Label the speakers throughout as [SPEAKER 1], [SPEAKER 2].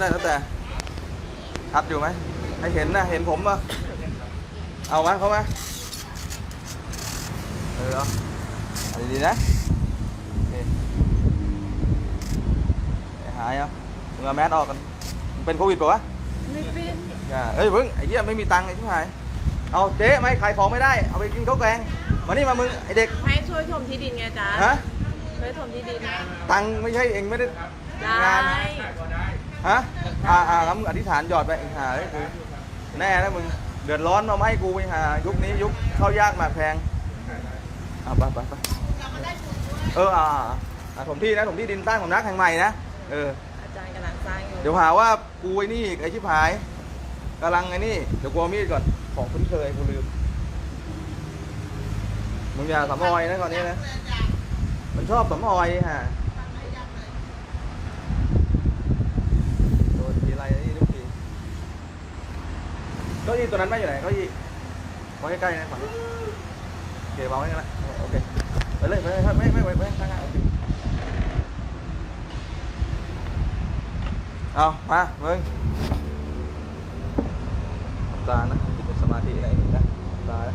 [SPEAKER 1] ได้แล้วแต่ชัดอยู่ไหมให้เห็นนะเห็นผมป่ะเอาไหมเขาไหมเออเอาเอาดีๆนะนี่ไอ้หายเอามึงเอาแมสออกกันมึงเป็นโควิดป่ะวะ
[SPEAKER 2] ไม่เป็น
[SPEAKER 1] อย่าเอ้ยเพิ่งไอ้เหี้ยไม่มีตังค์ไอ้ชิบหายเอาเจ๊ไม่ขายของไม่ได้ เอาไปกินข้าวแกงมานี่มามึงไอ้เด็ก
[SPEAKER 2] ให้ช่วยถมที่ดินไงจ๊ะ
[SPEAKER 1] ฮะ
[SPEAKER 2] ช่วยถมที่ดินนะ
[SPEAKER 1] ตังค์ไม่ใช่เองไม่ได้
[SPEAKER 2] ได้
[SPEAKER 1] งาน ฮะ อ่าอ่าแล้วมึงอธิษฐานหยอดไปไอ้ห่าเอ้ยกูแน่นะมึง เดือดร้อนมาไม่ให้กูไอ้ห่ายุคนี้ยุคข้าวยากหมากแพงเอาไปไปไปเอออ่าอ่าอ่าถมที่นะถมที่ดินตั้งของนักแห่งใหม่นะ เออ
[SPEAKER 2] อาจารย์กำลังสร้างอยู่
[SPEAKER 1] เดี๋ยวหาว่ากูไอ้นี่อีกไอ้ชิบหายกำลังไอ้นี่ เดี๋ยวกูเอามีดก่อน ของคุ้นเคยกูลืม มึงอย่าสำออยนะก่อนนี้นะ มันชอบสำออยฮะโดนทีไรนี่ทุกทีเก้าอี้ตัวนั้นไม่อยู่ไหนเก้าอี้ไว้ใกล้ๆนะฝั่งนี้โอเควางไว้กันละโอเคไปเลยไปเลยไม่ไม่ไม่ไม่ข้างๆโอเคเอามามึงตานะที่เป็นสมาธิอะไรนี่นะตานะ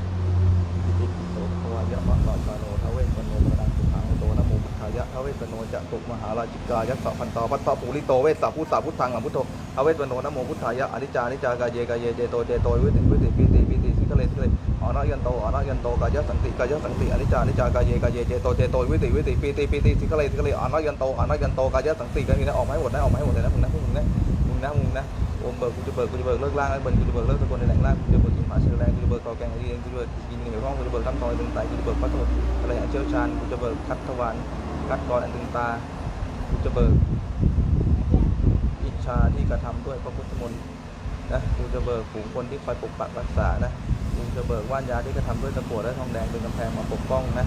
[SPEAKER 1] อิติปิโสภวายะมะปะปะโนทเวสปนโนมะนังสุขังโตนะโม พุทายะทเวสโนจะตุมหาราชิกายะสัพพันตาพัทธปุริโตเวสสัพพุทธาพุทธังหลังพุทโธทเวสโนนะโมพุทธายะอนิจจานิจากาเยกาเยเจโตเจโตวิติวิติปิติปิติสิกะเลสิกะเลอนายันโตอนายันโตกายะสังติกายะสังติอนิจจานิจากาเยกาเยเจโตเจโตวิติวิติปิติปิติสิกะเลสิกะเลอนายันโตอนายันโตกายะสังติกันนี่นะออกมาให้หมดนะออกมาให้หมดเลยนะมึงนะมึงนะมึงนะมึงนะโอมเบิกกูจะเบิกกูจะเบิกเลิกล่างแล้วเบิกกูจะเบิกเลิกตะโกนในแหล่งล่างกูจะเบิกกินหมาเชื้อแรงกูจะเบิกกอแกงไอ้เองกูจะเบิกกินเหนียวท้องกูจะเบิกตั้มตอยตึงไตกูจะเบิกพัดลมอะไรอย่างเชี่ยวชาญกูจะเบิกคัดทวา รคัดกรอันตึงตากูจะเบิกอิจฉาที่กระทำด้วยพระพุทธมนต์นะกูจะเบิกฝูงคนที่คอยปกปักรักษานะกูจะเบิกว่านยาที่กระทำด้วยตะกั่วและทองแดงเป็นกำแพงมาปกป้องนะ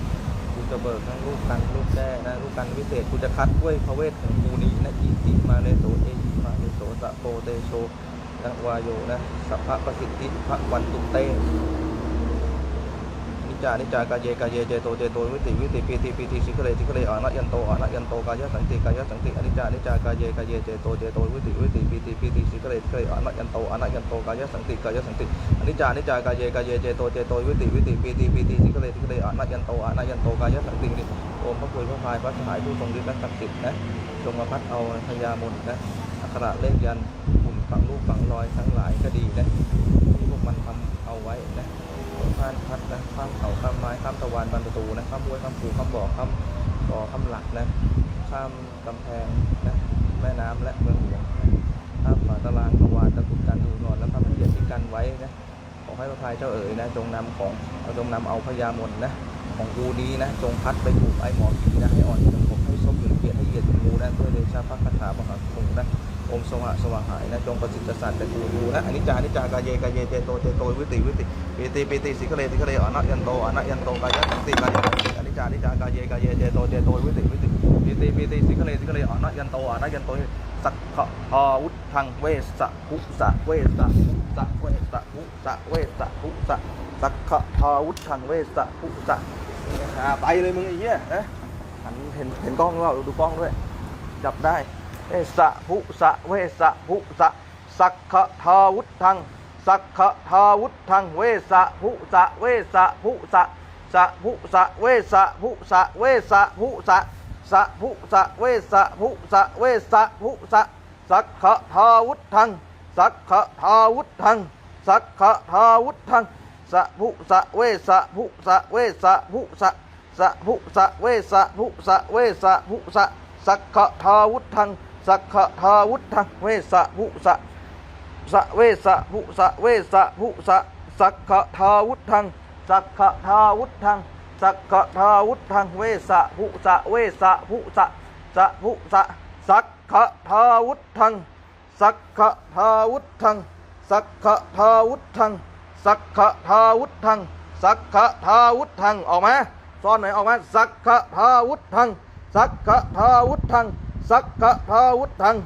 [SPEAKER 1] กูจะเบิกทั้งลูกกันลูกแด้นะลูกกันวิเศษกูจะคัดด้วยพระเวทของกูนี้นะอิติมาเลโสเอหิมาเลโสสะโปเตโชนะวายโยนะสัพพะประสิทธิพระวันตุเต จานิจากายเยกายเยเจโตเจโตวิติวิติปีติปีติสิกเลสิกเลอานะยันโตอานะยันโตกายะสังติกายะสังติอนิจจานิจากายเยกายเยเจโตเจโตวิติวิติปีติปีติสิกเลสิกเลอานะยันโตอานะยันโตกายะสังติกายะสังติอนิจจานิจากายเยกายเยเจโตเจโตวิติวิติปีติปีติสิกเลสิกเลอานะยันโตอานะยันโตกายะสังตินี่โอมพระพุทธพระพายพระสหายผู้ทรงฤทธิ์และศักดิ์สิทธิ์นะจงมาพัดเอาพญามนต์นะอักขระเลขยันต์หุ่นฝังลูกฝังรอยทั้งหลายก็ดีนะที่พวกมันทำเอาไว้นะ ข้ามพัดนะข้ามเขาข้ามไม้ข้ามตะวันบานประตูนะข้ามห้วยข้ามภูข้ามบ่อข้ามก่อข้ามหลักนะข้ามกำแพงนะแม่น้ำและเมืองหลวงข้ามฝาตารางตะวันตะกุดกันดูนอนและข้ามเกียรที่กันไว้นะขอให้พระพายเจ้าเอ๋ยนะจงนำของเอาจงนำเอาพญามนนะของกูนี้นะจงพัดไปถูกไอ้หมอผีนะให้อ่อนจงผมให้ซบอยู่เกียรติให้เหยียดเป็นงูนะด้วยเดชะพระคาถามหาคงนะ องค์สว่างสว่างหายนะจงประสิทธิ์สัตว์แต่กูดูนะอนิจจานิจจากายเยกายเยเจโตเจโตวิติวิติปิติปิติสิกเลสิกเลอนัยันโตอนัยันโตกายะสังติกายะสังติอนิจจานิจจากายเยกายเยเจโตเจโตวิติวิติปิติปิติสิกเลสิกเลอนัยันโตอนัยันโตสักขะทาวุธังเวสะภุสะเวสะภุสะเวสะภุสะเวสะภุสะสักขะทาวุธังเวสะภุสะไปเลยมึงไอ้เหี้ยนะหันเห็นเห็นกล้องหรือเปล่าดูกล้องด้วยจับได้ เอสะภุสะเวสะภุสะสักขะทาวุธังสักขะทาวุธังเวสะภุสะเวสะภุสะสะภุสะเวสะภุสะเวสะภุสะสะภุสะเวสะภุสะเวสะภุสะสักขะทาวุธังสักขะทาวุธังสักขะทาวุธังสะภุสะเวสะภุสะเวสะภุสะสะภุสะเวสะภุสะเวสะภุสะสักขะทาวุธัง สักขทาวุธังเวสะภุสะสะเวสะภุสะเวสะภุสะสักขทาวุธังสักขทาวุธังสักขทาวุธังเวสะภุสะเวสะภุสะสะภุสะสักขทาวุธังสักขทาวุธังสักขทาวุธังสักขทาวุธังสักขทาวุธังออกมาซ้อนหน่อยออกมาสักขทาวุธังสักขทาวุธัง สักขะทาวุธัง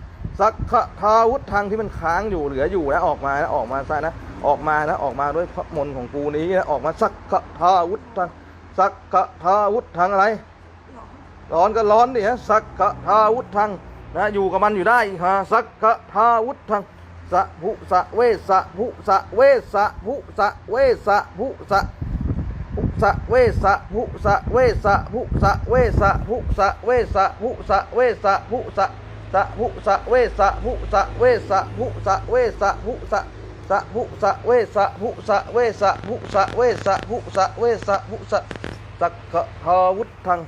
[SPEAKER 1] สักขะทาวุธังที่มันค้างอยู่เหลืออยู่นะออกมานะออกมาซะนะออกมานะออกมาด้วยพระมนต์ของกูนี้นะออกมาสักขะทาวุธังสักขะทาวุธังอะไร ร้อนก็ร้อนดิฮะสักขะทาวุธังนะอยู่กับมันอยู่ได้ฮะสักกะทาวุธังสะภุสะเวสะภุสะเวสะภุสะเวสะภุสะ สะเวสะภุสะเวสะภุสะเวสะภุสะเวสะภุสะเวสะภุสะสะภุสะเวสะภุสะเวสะภุสะเวสะภุสะสะภุสะเวสะภุสะเวสะภุสะเวสะภุสะเวสะภุสะสักขะทาวุธัง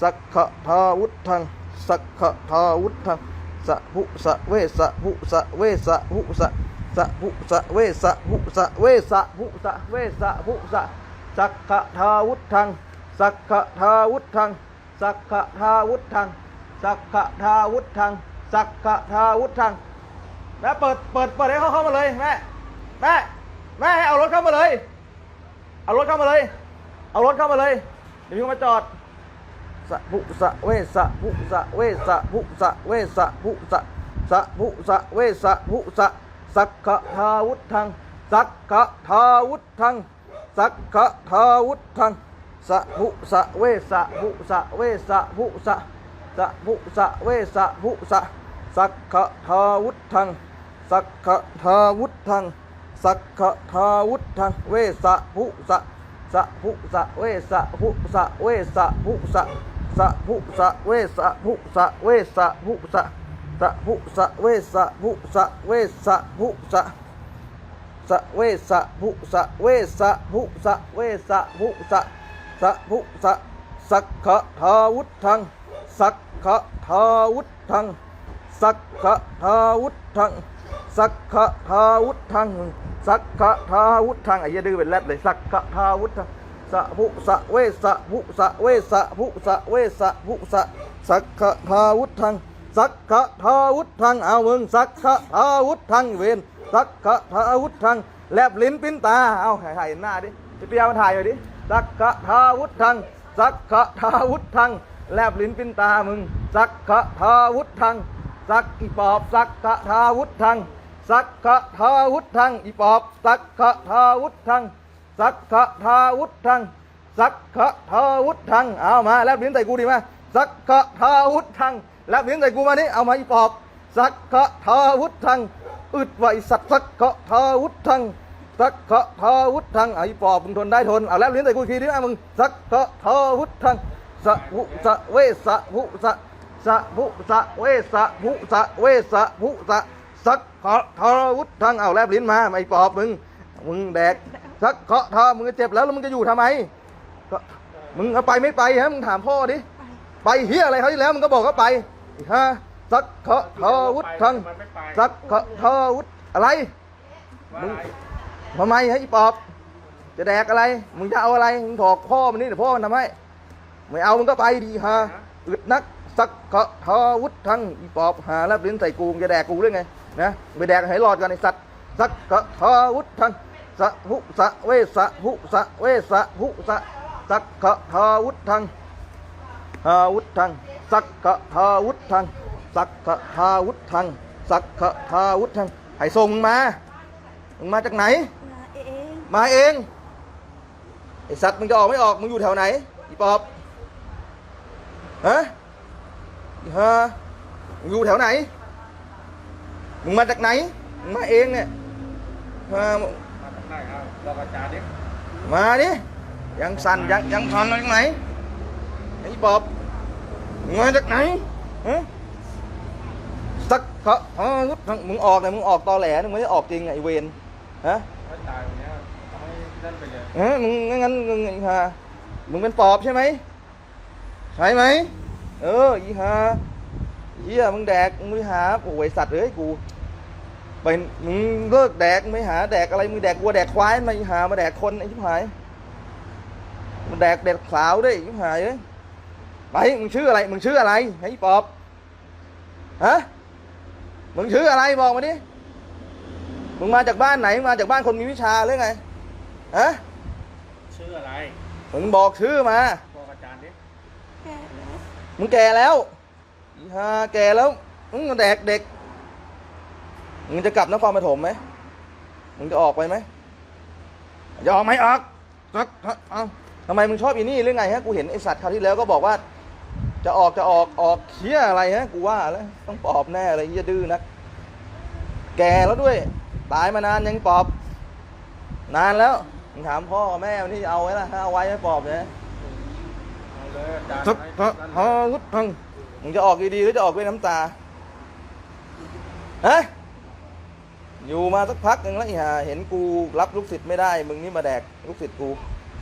[SPEAKER 1] สักขะทาวุธังสักขะทาวุธังสะภุสะเวสะภุสะเวสะภุสะสะภุสะเวสะภุสะเวสะภุสะเวสะภุสะ สักขทาวุธัง สักขทาวุธัง สักขทาวุธัง สักขทาวุธัง สักขทาวุธังแม่เปิด เปิด เปิดให้เขาเข้ามาเลยแม่ แม่ แม่ให้เอารถเข้ามาเลย เอารถเข้ามาเลย เอารถเข้ามาเลย เดี๋ยวพี่มาจอดสะภุสะเวสะภุสะเวสะภุสะเวสะภุสะสะภุสะเวสะภุสะสักขทาวุธัง สักขทาวุธัง สักขะทาวุธังสะภุสะเวสะภุสะเวสะภุสะสะภุสะเวสะภุสะสักขะทาวุธังสักขะทาวุธังสักขะทาวุธังเวสะภุสะสะภุสะเวสะภุสะเวสะภุสะสะภุสะเวสะภุสะเวสะภุสะสะภุสะเวสะภุสะเวสะภุสะ สะเวสะภุสะเวสะภุสะเวสะภุสะสะภุสะสักขะทาวุธังสักขะทาวุธังสักขะทาวุธังสักขะทาวุธังสักขะทาวุธังไอ้เหี้ยดื้อเป็นแรดเลยสักขะทาวุธังสะภุสะเวสะภุสะเวสะภุสะเวสะภุสะสักขะทาวุธังสักขะทาวุธังเอามึงสักขะทาวุธังเวน สักขะทาวุธทังแลบลิ้นปิ้นตา เอาถ่ายถ่ายหน้าดิพี่เปียวมาถ่ายหน่อยดิสักขะทาวุธทังสักขะทาวุธทังแลบลิ้นปิ้นตามึงสักขะทาวุธทังสักอีปอบสักขะทาวุธทังสักขะทาวุธทังอีปอบสักขะทาวุธทังสักขะทาวุธทังสักขะทาวุธทังเอามาแลบลิ้นใส่กูดิมสักขะทาวุธทังแลบลิ้นใส่กูมานี่เอามาอีปอบสักขะทาวุธทัง อึดไวสัตว์สักขะทาวุธังสักขะทาวุธังไอ้ปอบมึงทนได้ทนเอาแลบลิ้นใส่กูอีกทีดิอะมึงสักขะทาวุธังสะภุสะเวสะภุสะสะภุสะเวสะภุสะเวสะภุสะสักขะทาวุธังเอาแลบลิ้นมาไอ้ปอบมึงมึงแดกสักขะทามึงจะเจ็บแล้วแล้วมึงจะอยู่ทำไมก็มึงเอาไปไม่ไปฮะมึงถามพ่อดิไปเฮียอะไรเขาที่แล้วมึงก็บอกก็ไปอีกฮะ สักขะทาวุธัง
[SPEAKER 3] มันไม่ไป
[SPEAKER 1] สักขะทาวุธอะไร
[SPEAKER 3] ว่า
[SPEAKER 1] มึง
[SPEAKER 3] อะไร
[SPEAKER 1] ทำไมให้อีปอบ จะแดกอะไร มึงจะเอาอะไร มึงถอกพ่อมันนี่เดี๋ยวพ่อมันทำให้ ไม่เอามึงก็ไปดีฮะอึดนักสักขะทาวุธทั้งอีปอบหาแล้วลิ้นใส่กูมึงจะแดกกูหรือไงนะไปแดกให้รอดกันไอสัตว์สักขะทาวุธทั้งสะหุสะเวสะหุสะเวสะหุสะสักขะทาวุธทั้งทาวุธังสักขะทาวุธัง สักขะทาวุธัง สักขะทาวุธังให้ส่งมึงมา มึงมาจากไหน
[SPEAKER 2] มาเอง
[SPEAKER 1] มาเองไอสัตว์มึงจะออกไม่ออก มึงอยู่แถวไหนอีปอบฮะอีฮะมึงอยู่แถวไหน มึงมาจากไหน มึงมาเองเนี่ยฮะ
[SPEAKER 3] มาทำได้ครับบอกอาจารย์ดิ
[SPEAKER 1] มาดิ ยังสั่นยังยังพันมาจากไหนไอ้ปอบมึงมาจากไหนฮะ สักเขาวุธังมึงออกแต่มึงออกตอแหลมึงไม่ได้ออกจริงไอเวนฮะ
[SPEAKER 3] ตายวันเนี้ยทำให้นั่นไปเลย
[SPEAKER 1] เออมึงงั้นมึงไอ้ห่ามึงเป็นปอบใช่ไหมใช่ไหมเอออีห่าเฮียมึงแดกมึงไม่หาโอ้ยสัตว์เอ้ยกูไปมึงเลิกแดกไม่หาแดกอะไรมึงแดกวัวแดกควายมาหามาแดกคนไอ้ชิบหายมันแดกแดกขาวด้วยชิบหายเอ้ยไปมึงชื่ออะไรมึงชื่ออะไรไอ้ปอบฮะ มึงชื่ออะไรบอกมาดิ มึงมาจากบ้านไหนมึงมาจากบ้านคนมีวิชาหรือไง ฮะ
[SPEAKER 3] ชื่ออะไร
[SPEAKER 1] มึงบอกชื่อมา
[SPEAKER 3] บอกอาจารย์ดิ
[SPEAKER 2] แก่แล้ว
[SPEAKER 1] มึงแก่แล้วอีห่าแก่แล้ว มึงแดกเด็ก มึงจะกลับนครปฐมไหม มึงจะออกไปไหมจะออกไหมออกสักเอาทำไมมึงชอบอีนี่หรือไงฮะ กูเห็นไอสัตว์คราวที่แล้วก็บอกว่า จะออกจะออกออกเชี่ยอะไรฮะกูว่าแล้วต้องปอบแน่เลยเหี้ยดื้อนัก แก่แล้วด้วย ตายมานานยังปอบ นานแล้วมึงถามพ่อแม่มันที่เอาไว้ละถ้าเอาไว้ไม่ปอบเนี่ย
[SPEAKER 3] เอาเลยอาจารย์
[SPEAKER 1] สัก
[SPEAKER 3] ให้
[SPEAKER 1] พระ
[SPEAKER 3] นั่น
[SPEAKER 1] ฮาวุฒทังมึงจะออกดีๆหรือจะออกด้วยน้ำตาฮะอยู่มาสักพักหนึ่งแล้วไอ้ห่าเห็นกูรับลูกศิษย์ไม่ได้ มึงนี่มาแดกลูกศิษย์กู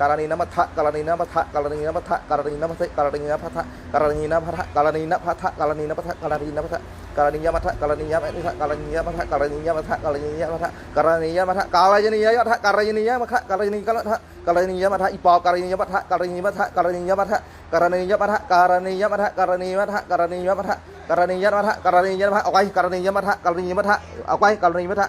[SPEAKER 1] การณีนปัฏฐะการณีนปัฏฐะการณีนปัฏฐะการณีนปัฏฐะการณีนปัฏฐะการณีนปัฏฐะการณีนปัฏฐะการณีนปัฏฐะการณีนปัฏฐะการณียมัทะการณียมัทะการณียมัทะการณียมัทะการณียมัทะการณียมัทะการณียมัทะการณียมัทะการณียมัทะการณียมัทะอีปอการณียมัทะการณียมัทะการณียมัทะการณียมัทะการณียมัทะการณียมัทะการณียมัทะการณียมัทะการณียมัทะเอาไว้การณียมัทะการณียมัทะเอาไว้การณียมัทะ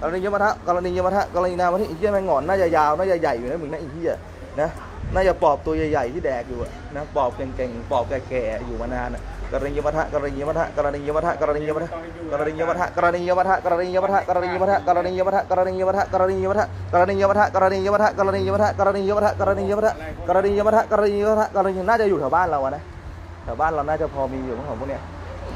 [SPEAKER 1] กรณียมัทะกรณียมัทะกรณีนามัทะอีเหี้ยแม่งงอนน่าจะยาวน่าจะใหญ่อยู่นะมึงนะอีเหี้ยนะน่าจะปอบตัวใหญ่ๆที่แดกอยู่อะนะปอบเก่งๆปอบแก่ๆอยู่มานานอะกรณียมัทะกรณียมัทะกรณียมัทะกรณียมัทะกรณียมัทะกรณียมัทะกรณียมัทะกรณียมัทะกรณียมัทะกรณียมัทะกรณียมัทะกรณียมัทะกรณียมัทะกรณียมัทะกรณียมัทะกรณียมัทะกรณียมัทะกรณียมัทะกรณีน่าจะอยู่แถวบ้านเราอะนะแถวบ้านเราน่าจะพอมีอยู่ของพวกเนี้ย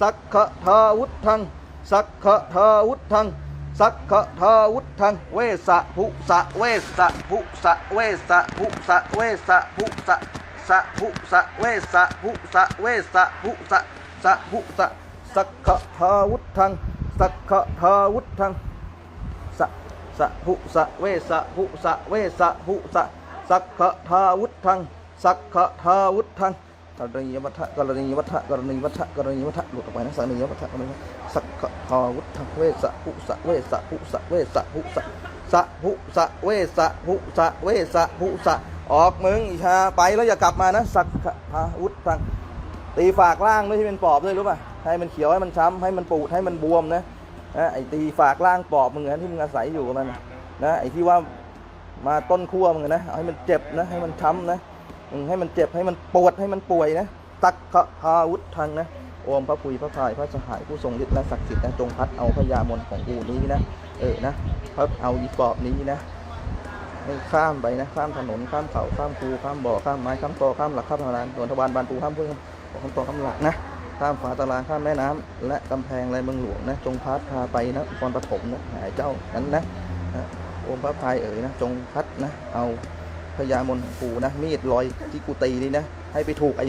[SPEAKER 1] สักขทาวุธัง สักขทาวุธัง สักขทาวุธัง เวสะภุสะเวสะภุสะเวสะภุสะเวสะภุสะสะภุสะเวสะภุสะเวสะภุสะสะภุสะสักขทาวุธัง สักขทาวุธัง สะสะภุสะเวสะภุสะเวสะภุสะสักขทาวุธัง สักขทาวุธัง กรณียมัทะกรณียมัทะกรณียมัทะกรณียมัทะหลุดออกไปนะสักณียมัทะกรณียมัทะสักขะวุธังเวสะภุสะเวสะภุสะเวสะภุสะสะภุสะเวสะภุสะเวสะภุสะออกมึงอีชาไปแล้วอย่ากลับมานะสักขะทาวุธังตีฝากล่างด้วยที่เป็นปอบด้วยรู้ป่ะให้มันเขียวให้มันช้ำให้มันปูดให้มันบวมนะนะไอ้ตีฝากล่างปอบมึงนะที่มึงอาศัยอยู่กับมันนะไอ้ที่ว่ามาต้นขั้วมึงนะให้มันเจ็บนะให้มันช้ำนะ ให้มันเจ็บให้มันปวดให้มันป่วยนะตักขะพาวุธทังนะโอมพระพุยพระพายพระสหายผู้ทรงฤทธิ์และศักดิ์สิทธิ์นะจงพัดเอาพญามนของกูนี้นะเออนะพัดเอาอีปอบนี้นะให้ข้ามไปนะข้ามถนนข้ามเขาข้ามภูข้ามบ่อข้ามไม้ข้ามตอข้ามหลักข้ามทางานสวนทวารบานปูข้ามเพื่อนข้ามตอข้ามหลักนะข้ามฝาตารางข้ามแม่น้ำและกำแพงไรเมืองหลวงนะจงพัดพาไปนะนครปฐมนะหายเจ้านั้นนะนะโอมพระพายเอ๋ยนะจงพัดนะเอา พญามนของปูนะ มีดลอยที่กูตีนี่นะ ให้ไปถูกไอ้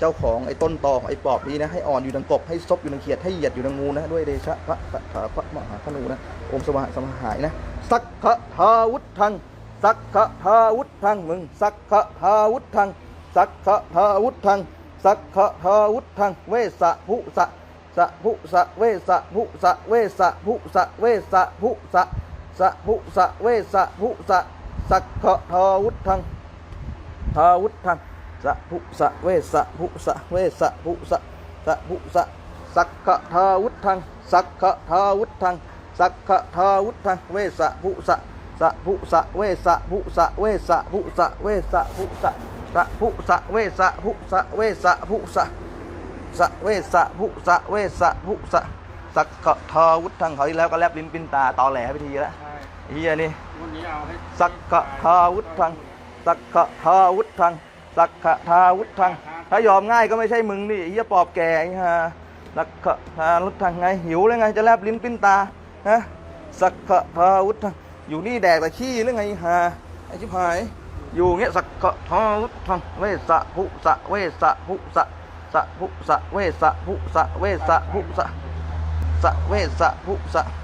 [SPEAKER 1] เจ้าของไอ้ต้นตอไอ้ปอบนี้นะให้อ่อนอยู่ดังกบให้ซบอยู่ดังเขียดให้เหยียดอยู่ดังงูนะด้วยเดชะพระคาถาพระมหาธนูนะอมสวะสมหายนะ สักขะทาวุธทังสักขะทาวุธทังมึงสักขะทาวุธทังสักขะทาวุธทังสักขะทาวุธทังเวสะภุสะสะภุสะเวสะภุสะเวสะภุสะเวสะภุสะสะภุสะเวสะภุสะ สักขะทาวุธังทาวุธังสะภุสะเวสะภุสะเวสะภุสะสะภุสะสักขะทาวุธังสักขะทาวุธังสักขะทาวุธังเวสะภุสะสะภุสะเวสะภุสะเวสะภุสะเวสะภุสะสะภุสะเวสะภุสะเวสะภุสะสะเวสะภุสะเวสะภุสะสักขะทาวุธังเขาที่แล้วก็แลบลิ้นปิ้นตาตอแหลไปทีแล้ว เฮียนี่
[SPEAKER 3] วันนี้เอาให้
[SPEAKER 1] สักขะทาวุธังสักขะทาวุธังสักขะทาวุธัง ถ้ายอมง่ายก็ไม่ใช่มึงนี่ไอ้เฮียปอบแก่ไอ้ห่าสักขะทาวุธังไงหิวเลยไงจะแลบลิ้นปิ้นตาฮะสักขะทาวุธังอยู่นี่แดกแต่ขี้หรือไงไอ้ห่าไอ้ชิบหายอยู่เงี้ยสักขะทาวุธังเวสะภุสะเวสะภุสะสะภุสะเวสะภุสะเวสะภุสะสะเวสะภุสะส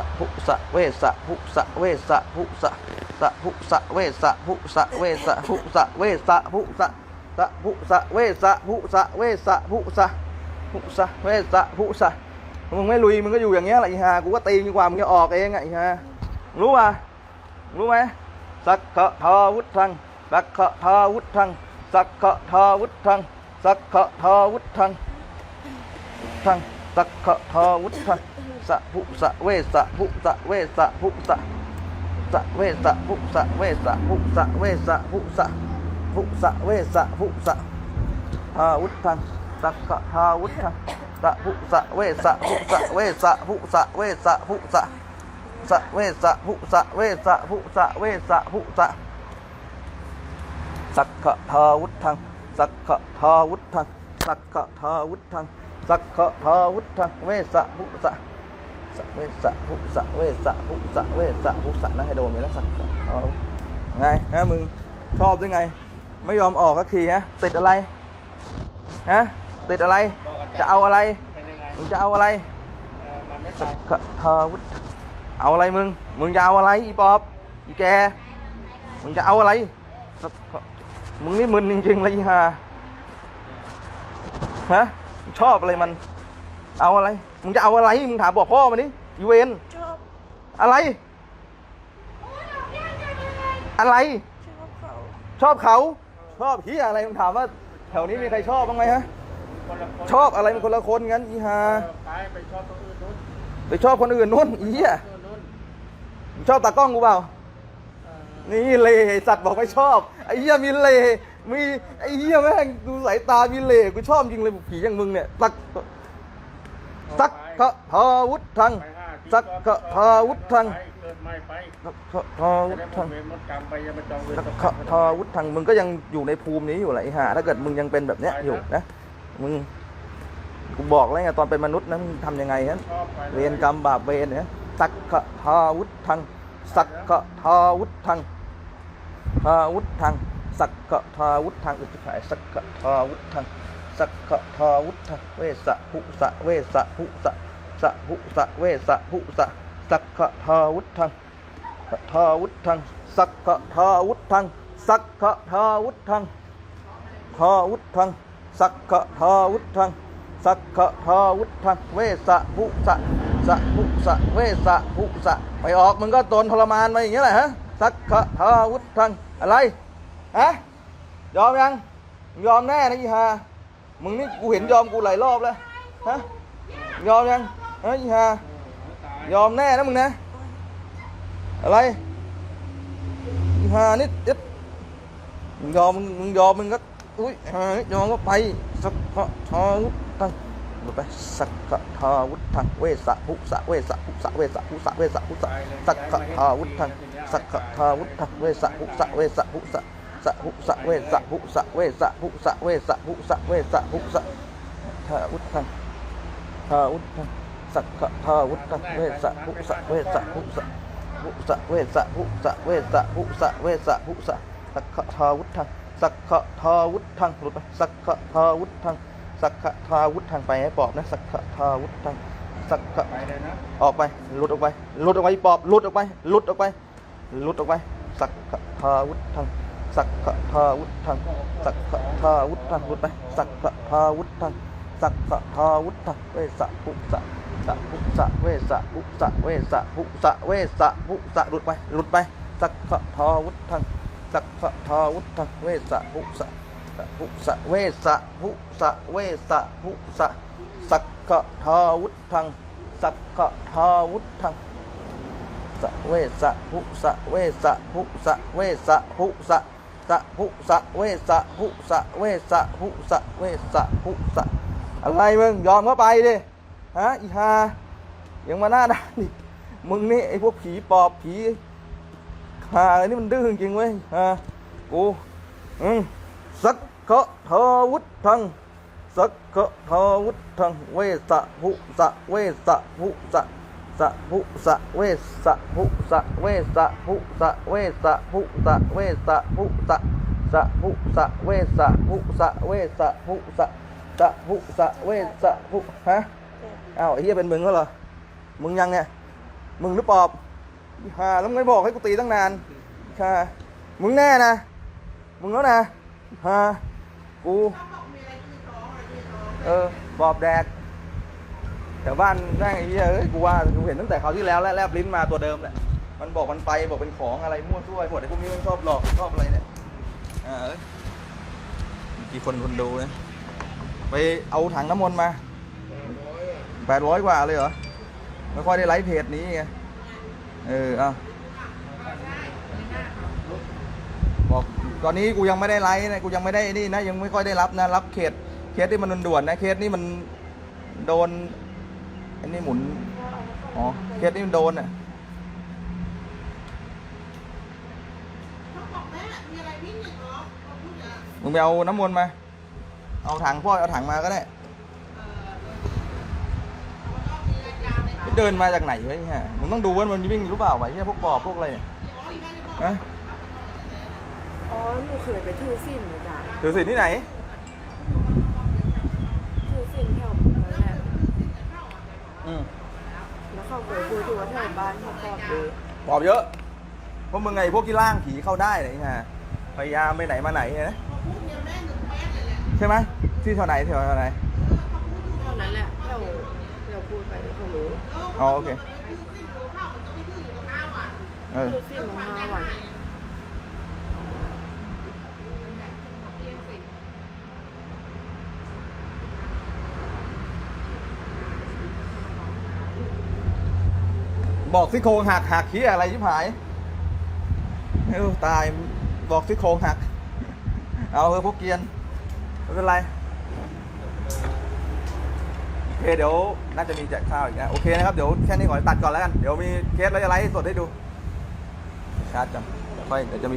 [SPEAKER 1] ะภุสะเวสะภุสะเวสะภุสะสะภุสะเวสะภุสะเวสะภุสะเวสะภุสะสะภุสะเวสะภุสะเวสะภุสะภุสะเวสะภุสะมึงไม่ลุยมึงก็อยู่อย่างเงี้ยแหละอีห่ากูก็ตีดีกว่ามึงจะออกเองอะอีห่ารู้ป่ะรู้ไหมสักขะทาวุธังสักขะทาวุธังสักขะทาวุธังสักขะทาวุธังทังสักขะทาวุธัง สะภุสะเวสะภุสะเวสะภุสะสะเวสะภุสะเวสะภุสะเวสะภุสะภุสะเวสะภุสะทาวุธังสักขะทาวุธังสะภุสะเวสะภุสะเวสะภุสะเวสะภุสะสะเวสะภุสะเวสะภุสะเวสะภุสะสักขะทาวุธังสักขะทาวุธังสักขะทาวุธังสักขะทาวุธังเวสะภุสะ สะเวสะภุสะเวสะภุสะเวสะภุสะนะให้โดนไปแล้วสักขะทาไงฮะมึงชอบด้วยไง ไม่ยอมออกสักทีฮะติดอะไรฮะติดอะไร จะเอาอะไรมึงจะเอาอะไร
[SPEAKER 3] เออมันไม่
[SPEAKER 1] สักทาวุธเอาอะไรมึง มึงจะเอาอะไรอีปอบอีแก มึงจะเอาอะไร มึงนี่มึนจริงๆเลยอีห่าฮะชอบอะไรมัน เอาอะไร มึงจะเอาอะไร มึงถามบอกพ่อมาดิยูเวน
[SPEAKER 2] ชอบ
[SPEAKER 1] อะไร อะไร
[SPEAKER 2] ชอบเขา
[SPEAKER 1] ชอบเขา ชอบเฮียอะไร มึงถามว่า แถวนี้มีใครชอบบ้างไหมฮะ
[SPEAKER 3] คนละคน
[SPEAKER 1] ชอบอะไรมันคนละคนงั้นอีห่า
[SPEAKER 3] เออไปไปชอบตัวอื่นนู้น
[SPEAKER 1] ไปชอบคนอื่นนู่นอีเหี้ย
[SPEAKER 3] ตัวนู้น
[SPEAKER 1] มึงชอบตากล้องกูเปล่า
[SPEAKER 3] เออ
[SPEAKER 1] นี่เลไอ้สัตว์บอกไม่ชอบ ไอ้เหี้ยมีเลมีไอ้เหี้ยแม่งดูสายตามีเลกูชอบจริงเลยผีอย่างมึงเนี่ยสัก สักขะทาวุธทัง
[SPEAKER 3] ไปห้าที่
[SPEAKER 1] สักขะทาวุธทัง
[SPEAKER 3] ไปเกิดไม่ไป
[SPEAKER 1] สักขะทา
[SPEAKER 3] จะ
[SPEAKER 1] วุธ
[SPEAKER 3] ได้หม
[SPEAKER 1] ทั
[SPEAKER 3] ด
[SPEAKER 1] ง
[SPEAKER 3] เวรหมดกรรมไปอย่ามาจองเวร
[SPEAKER 1] สัก
[SPEAKER 3] กับ
[SPEAKER 1] ขะทาวุธทังมึงก็ยังอยู่ในภูมินี้อยู่แหละไอ้ห่าถ้าเกิดมึงยังเป็นแบบเนี้ยอยู่นะมึงกูบอกแล้วไงตอนเป็นมนุษย์นะมึงทำยังไงฮะ
[SPEAKER 3] ชอบไปลย
[SPEAKER 1] เวรกรรมบาปเวรเนี่ยสักขะทาวุธทัง สักขะทาวุธทังทาวุธทางสักกะทาวุธทางอุจจายสักกะทาวุธทาง สักกะทาวุธทางเวสะภุสะเวสะภุสะสะภุสะเวสะภุสะสักกะทาวุธทางทาวุธทางสักกะทาวุธทางสักกะทาวุธทางทาวุธทางสักกะทาวุธทางสักกะทาวุธทางเวสะภุสะสะภุสะเวสะภุสะไปออกมึงก็โดนทรมานมาอย่างเงี้ยแหละฮะสักกะทาวุธทางอะไรฮะยอมยังยอมแน่นะอีฮา มึงนี่กูเห็นยอมกูหลายรอบแล้ว ฮะ ยอมยังเฮะอีฮา
[SPEAKER 3] ย
[SPEAKER 1] อมแน่นะมึงนะ อะไรฮานี่เอ็ดมึงยอมมึงมึงยอมมึงก็ อุ้ยฮายอมก็ไป สักกะทาวุธทังไปสักกะทาวุธังเวสะภุสะเวสะภุสะเวสะภุสะเวสะภุสะสักกะทาวุธังสักกะทาวุธังเวสะภุสะเวสะภุสะ สะภุสะเวสะภุสะเวสะภุสะเวสะภุสะเวสะภุสะทาวุธทังทาวุธังสักขะทาวุธังเวสะภุสะเวสะภุสะภุสะเวสะภุสะเวสะภุสะเวสะภุสะสักขะทาวุธังสักขะทาวุธังหลุดไปสักขะทาวุธังสักขะทาวุธังไปให้ปอบนะสักขะทาวุธังสักขะ
[SPEAKER 3] ไปนะ
[SPEAKER 1] ออกไปหลุดออกไปหลุดออกไปปอบหลุดออกไปหลุดออกไปหลุดออกไปสักขะทาวุธัง สักขะทาวุธังสักขะทาวุธังหลุดไปสักขะทาวุธังสักขะทาวุฒะเวสะภุสะสะภุสะเวสะภุสะเวสะภุสะเวสะภุสะหลุดไปหลุดไปสักขะทาวุธังสักขะทาวุฒเวสะภุสะสะภุสะเวสะภุสะเวสะภุสะสักขะทาวุธังสักขะทาวุธังสะเวสะภุสะเวสะภุสะเวสะภุสะ สะภุสะเวสะภุสะเวสะภุสะเวสะภุสะอะไรมึงยอมเข้าไปดิฮะอีฮายังมาหน้าด้านอีกมึงนี่ไอพวกผีปอบผีฮาอะไรนี่มันดื้อจริงเว้ยฮะกูอืมสักขะทวุธังสักขะทวุธังเวสะภุสะเวสะภุสะ สะภุสะเวสะภุสะเวสะภุสะเวสะภุสะเวสะภุสะสะภุสะเวสะภุสะเวสะภุสะสะภุสะเวสะภุฮะอ้าวไอ้เหี้ยเป็นมึงแล้วเหรอมึงยังเนี่ยมึงหรือปอบฮาแล้วมึงไม่บอกให้กูตีตั้งนานค่ะมึงแน่นะมึงแล้วนะฮะกูเออปอบแดก แถวบ้านแม่งไอ้เหี้ยเอ้ยกูว่ากูเห็นตั้งแต่คราวที่แล้วแล้วแลบลิ้นมาตัวเดิมแหละมันบอกมันไปบอกเป็นของอะไรมั่วซั่วหมดไอ้พวกนี้มันชอบหลอกชอบอะไรเนี่ยอ่าเอ้ยกี่คนคนดูเนี่ยไปเอาถังน้ำมนต์มาแปดร้อยกว่าเลยเหรอไม่ค่อยได้ไลฟ์เพจนี้ไงเออเอาบอกตอนนี้กูยังไม่ได้ไลฟ์นะกูยังไม่ได้นี่นะยังไม่ค่อยได้รับนะรับเขตเคสที่มันด่วนๆนะเคสนี่มันโดน อันนี้หมุน อ๋อเคสนี้มันโดนอะมึงไปเอาน้ำมนต์มา เอาถังพ่อเอาถังมาก็ได้ เดินมาจากไหนวะเนี่ยมึงต้องดูว่ามันวิ่งหรือเปล่าวะเนี่ยพวกปอบพวกอะไรเนี่ยฮะ
[SPEAKER 2] อ๋อหนูเคยไปถือสินอาจารย์
[SPEAKER 1] ถือสินที่ไหน
[SPEAKER 2] ถือสินแถวนั่นแหละ
[SPEAKER 1] อืม
[SPEAKER 2] แล้ว เขาเคยพูดถึงว่าแถวบ้านเขาปลอดดี
[SPEAKER 1] ปอบเยอะพวกมึงไงพวกที่ล่างผีเข้าได้เลยฮะพยายามไปไหนมาไหนเนี่ยนะใช่ไหมที่แถวไหนแถวไหน
[SPEAKER 2] เท่านั้นแหละแถวแถวพูดไปเขารู้
[SPEAKER 1] อ๋อโอเค เออ
[SPEAKER 2] ถือสินมาห้าวัน
[SPEAKER 1] บอกซี่โครงหักหักขี้ยอะไรชิบหายเออตายบอกซี่โครงหัก เอาเถอพวกเกียนไม่เป็นไรโอเคเดี๋ยวน่าจะมีแจกข้าวอีกนะโอเคนะครับเดี๋ยวแค่นี้ขอตัดก่อนแล้วกันเดี๋ยวมีเคสแล้วจะไลฟ์สดให้ดูชาร์จจำค่อยเดี๋ยวจะมี